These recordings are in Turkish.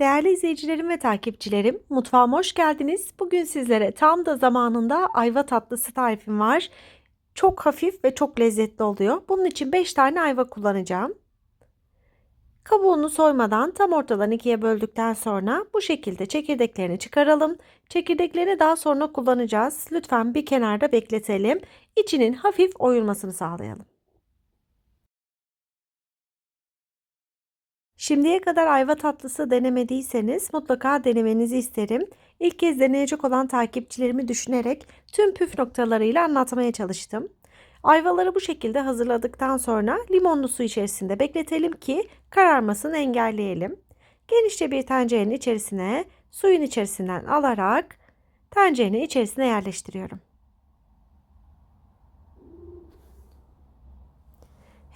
Değerli izleyicilerim ve takipçilerim, mutfağıma hoş geldiniz. Bugün sizlere tam da zamanında ayva tatlısı tarifim var. Çok hafif ve çok lezzetli oluyor. Bunun için 5 tane ayva kullanacağım. Kabuğunu soymadan tam ortadan ikiye böldükten sonra bu şekilde çekirdeklerini çıkaralım. Çekirdeklerini daha sonra kullanacağız. Lütfen bir kenarda bekletelim. İçinin hafif oyulmasını sağlayalım. Şimdiye kadar ayva tatlısı denemediyseniz mutlaka denemenizi isterim. İlk kez deneyecek olan takipçilerimi düşünerek tüm püf noktalarıyla anlatmaya çalıştım. Ayvaları bu şekilde hazırladıktan sonra limonlu su içerisinde bekletelim ki kararmasını engelleyelim. Genişçe bir tencerenin içerisine suyun içerisinden alarak tencerenin içerisine yerleştiriyorum.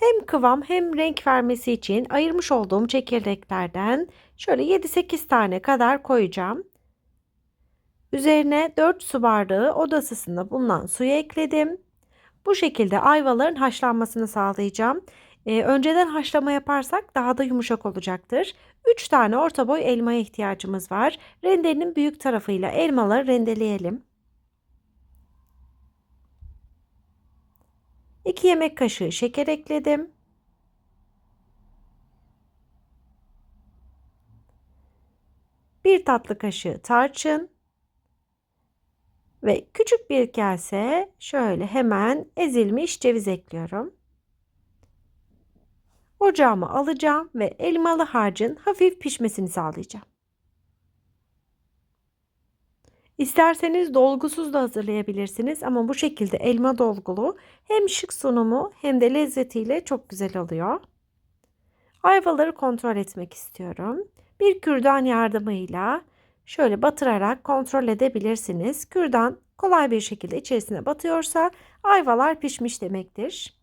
Hem kıvam hem renk vermesi için ayırmış olduğum çekirdeklerden şöyle 7-8 tane kadar koyacağım. Üzerine 4 su bardağı oda ısısında bulunan suyu ekledim. Bu şekilde ayvaların haşlanmasını sağlayacağım. Ee, önceden haşlama yaparsak daha da yumuşak olacaktır. 3 tane orta boy elmaya ihtiyacımız var. Rendenin büyük tarafıyla elmaları rendeleyelim. 2 yemek kaşığı şeker ekledim. Bir tatlı kaşığı tarçın ve küçük bir kase şöyle hemen ezilmiş ceviz ekliyorum. Ocağıma alacağım ve elmalı harcın hafif pişmesini sağlayacağım. İsterseniz dolgusuz da hazırlayabilirsiniz ama bu şekilde elma dolgulu hem şık sunumu hem de lezzetiyle çok güzel oluyor. Ayvaları kontrol etmek istiyorum. Bir kürdan yardımıyla şöyle batırarak kontrol edebilirsiniz. Kürdan kolay bir şekilde içerisine batıyorsa ayvalar pişmiş demektir.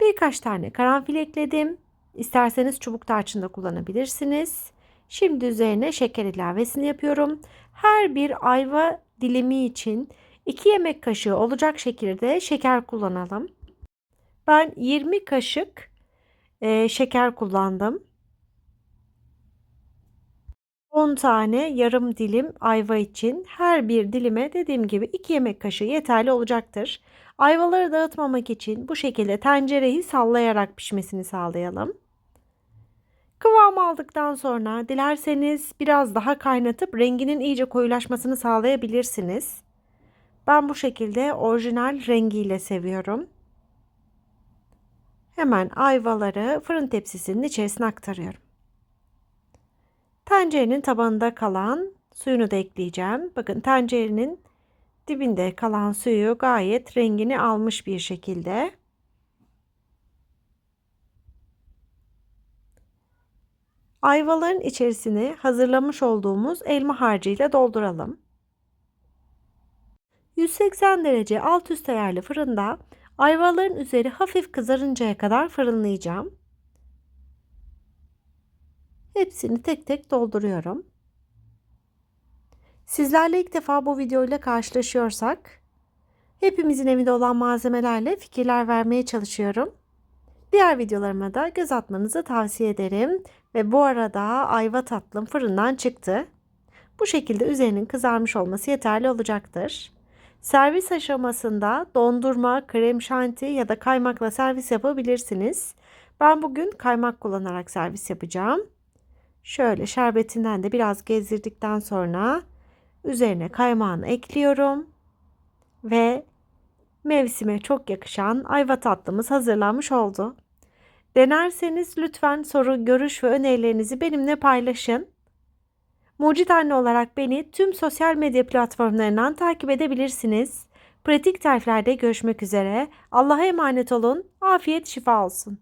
Birkaç tane karanfil ekledim. İsterseniz çubuk tarçın da kullanabilirsiniz. Şimdi üzerine şeker ilavesini yapıyorum. Her bir ayva dilimi için 2 yemek kaşığı olacak şekilde şeker kullanalım. Ben 20 kaşık e, şeker kullandım. 10 tane yarım dilim ayva için her bir dilime dediğim gibi 2 yemek kaşığı yeterli olacaktır. Ayvaları dağıtmamak için bu şekilde tencereyi sallayarak pişmesini sağlayalım. Kıvam aldıktan sonra dilerseniz biraz daha kaynatıp renginin iyice koyulaşmasını sağlayabilirsiniz. Ben bu şekilde orijinal rengiyle seviyorum. Hemen ayvaları fırın tepsisinin içerisine aktarıyorum. Tencerenin tabanında kalan suyunu da ekleyeceğim. Bakın tencerenin dibinde kalan suyu gayet rengini almış bir şekilde. Ayvaların içerisine hazırlamış olduğumuz elma harcıyla dolduralım. 180 derece alt üst ayarlı fırında ayvaların üzeri hafif kızarıncaya kadar fırınlayacağım. Hepsini tek tek dolduruyorum. Sizlerle ilk defa bu videoyla karşılaşıyorsak hepimizin evinde olan malzemelerle fikirler vermeye çalışıyorum. Diğer videolarıma da göz atmanızı tavsiye ederim. Ve bu arada ayva tatlım fırından çıktı. Bu şekilde üzerinin kızarmış olması yeterli olacaktır. Servis aşamasında dondurma, krem şanti ya da kaymakla servis yapabilirsiniz. Ben bugün kaymak kullanarak servis yapacağım. Şöyle şerbetinden de biraz gezdirdikten sonra üzerine kaymağını ekliyorum. Ve mevsime çok yakışan ayva tatlımız hazırlanmış oldu. Denerseniz lütfen soru, görüş ve önerilerinizi benimle paylaşın. Mucit Anne olarak beni tüm sosyal medya platformlarından takip edebilirsiniz. Pratik tariflerde görüşmek üzere. Allah'a emanet olun. Afiyet şifa olsun.